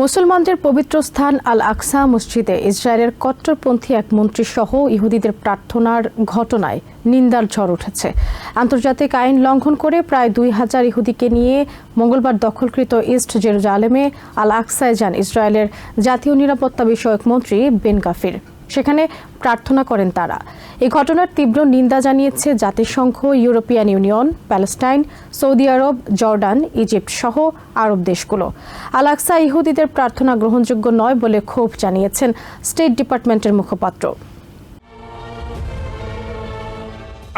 মুসলমানদের পবিত্র স্থান আল আকসা মসজিদে ইসরায়েলের কট্টরপন্থী এক মন্ত্রী সহ ইহুদিদের প্রার্থনার ঘটনায় নিন্দার ঝড় উঠেছে। আন্তর্জাতিক আইন লঙ্ঘন করে প্রায় দুই হাজার ইহুদিকে নিয়ে মঙ্গলবার দখলকৃত ইস্ট জেরুজালেমে আল আকসায় যান ইসরায়েলের জাতীয় নিরাপত্তা বিষয়ক মন্ত্রী বেন গাফির। সেখানে প্রার্থনা করেন তারা। এই ঘটনার তীব্র নিন্দা জানিয়েছে জাতিসংঘ, European Union, Palestine, Saudi Arab, Jordan, Egypt সহ আরব দেশগুলো। আলাক্সা ইহুদিদের প্রার্থনা গ্রহণযোগ্য নয় বলে ক্ষোভ জানিয়েছেন স্টেট ডিপার্টমেন্টের মুখপাত্র।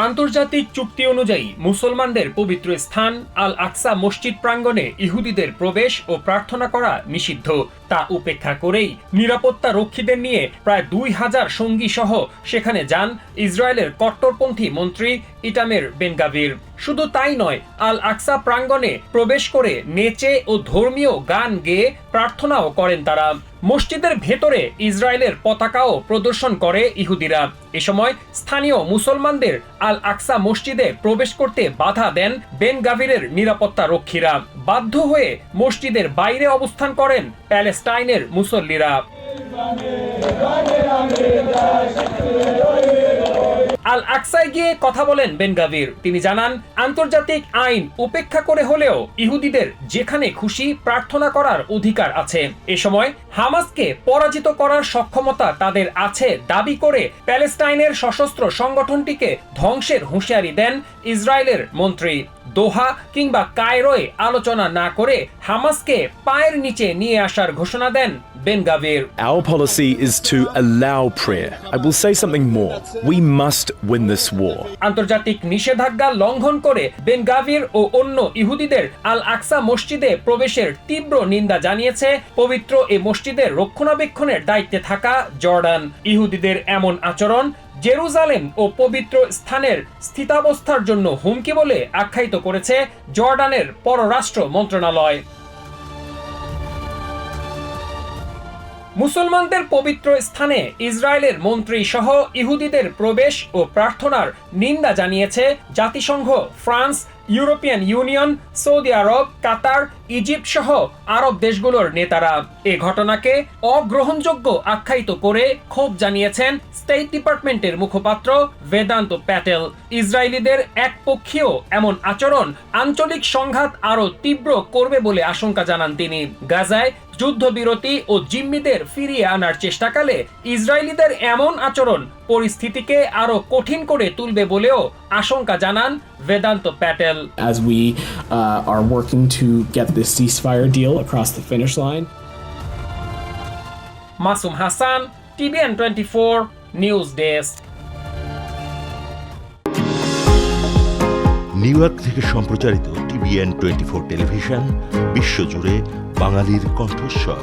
আন্তর্জাতিক চুক্তি অনুযায়ী মুসলমানদের পবিত্র স্থান আল আকসা মসজিদ প্রাঙ্গণে ইহুদিদের প্রবেশ ও প্রার্থনা করা নিষিদ্ধ। তা উপেক্ষা করেই নিরাপত্তা রক্ষীদের নিয়ে প্রায় দুই হাজার সঙ্গী সহ সেখানে যান ইসরায়েলের কট্টরপন্থী মন্ত্রী ইটামের বেনগাভির। শুধু তাই নয় আল আকসা প্রাঙ্গণে প্রবেশ করে নেচে ও ধর্মীয় গান গেয়ে প্রার্থনাও করেন তারা। মসজিদের ভেতরে ইসরায়েলের পতাকাও প্রদর্শন করে ইহুদিরা। এ সময় স্থানীয় মুসলমানদের আল আকসা মসজিদে প্রবেশ করতে বাধা দেন বেন গাভিরের নিরাপত্তা রক্ষীরা। বাধ্য হয়ে মসজিদের বাইরে অবস্থান করেন প্যালেস্টাইনের মুসল্লিরা। আল আকসায় গিয়ে কথা বলেন বেনগাভির তিনি জানান, আন্তর্জাতিক আইন উপেক্ষা করে হলেও ইহুদিদের যেখানে খুশি প্রার্থনা করার অধিকার আছে। এ সময় হামাসকে পরাজিত করার সক্ষমতা তাদের আছে দাবি করে প্যালেস্টাইনের সশস্ত্র সংগঠনটিকে ধ্বংসের হুঁশিয়ারি দেন ইসরায়েলের মন্ত্রী। দোহা কিংবা কায়রোয় আলোচনা না করে হামাসকে পায়ের নিচে নিয়ে আসার ঘোষণা দেন। Our policy is to allow prayer. I will say something more. We must win this war. আন্তর্জাতিক নিষেধাজ্ঞা লঙ্ঘন করে বেনগাভির ও অন্য ইহুদিদের আল আকসা মসজিদে প্রবেশের তীব্র নিন্দা জানিয়েছে পবিত্র এ মসজিদের রক্ষণাবেক্ষণের দায়িত্বে থাকা জর্ডান ইহুদিদের এমন আচরণ জেরুজালেম ও পবিত্র স্থানের স্থিতাবস্থার জন্য হুমকি বলে আখ্যায়িত করেছে জর্ডানের পররাষ্ট্র মন্ত্রণালয় মুসলমানদের পবিত্র স্থানে ইসরায়েলের মন্ত্রী সহ ইহুদিদের প্রবেশ ও প্রার্থনার নিন্দা জানিয়েছে জাতিসংঘ France European Union, Saudi Arab, Qatar, Egypt সহ আরব দেশগুলোর নেতারা। এ ঘটনাকে অগ্রহণযোগ্য আখ্যায়িত করে ক্ষোভ জানিয়েছেন স্টেট ডিপার্টমেন্টের মুখপাত্র বেদান্ত প্যাটেল। ইসরায়েলিদের একপক্ষীয় এমন আচরণ আঞ্চলিক সংঘাত আরও তীব্র করবে বলে আশঙ্কা জানান তিনি। গাজায় যুদ্ধবিরতি ও জিম্মিদের ফিরিয়ে আনার চেষ্টাকালে ইসরায়েলিদের এমন আচরণ পরিস্থিতিকে আরও কঠিন করে তুলবে বলেও আশঙ্কা জানান Vedant Patel. As we uh, are working to get this ceasefire deal across the finish line. Masum Hasan TVN twenty four news desk. New York থেকে সম্প্রচারিত টিভিএন টোয়েন্টি ফোর টেলিভিশন বিশ্বজুড়ে বাঙালির কণ্ঠস্বর।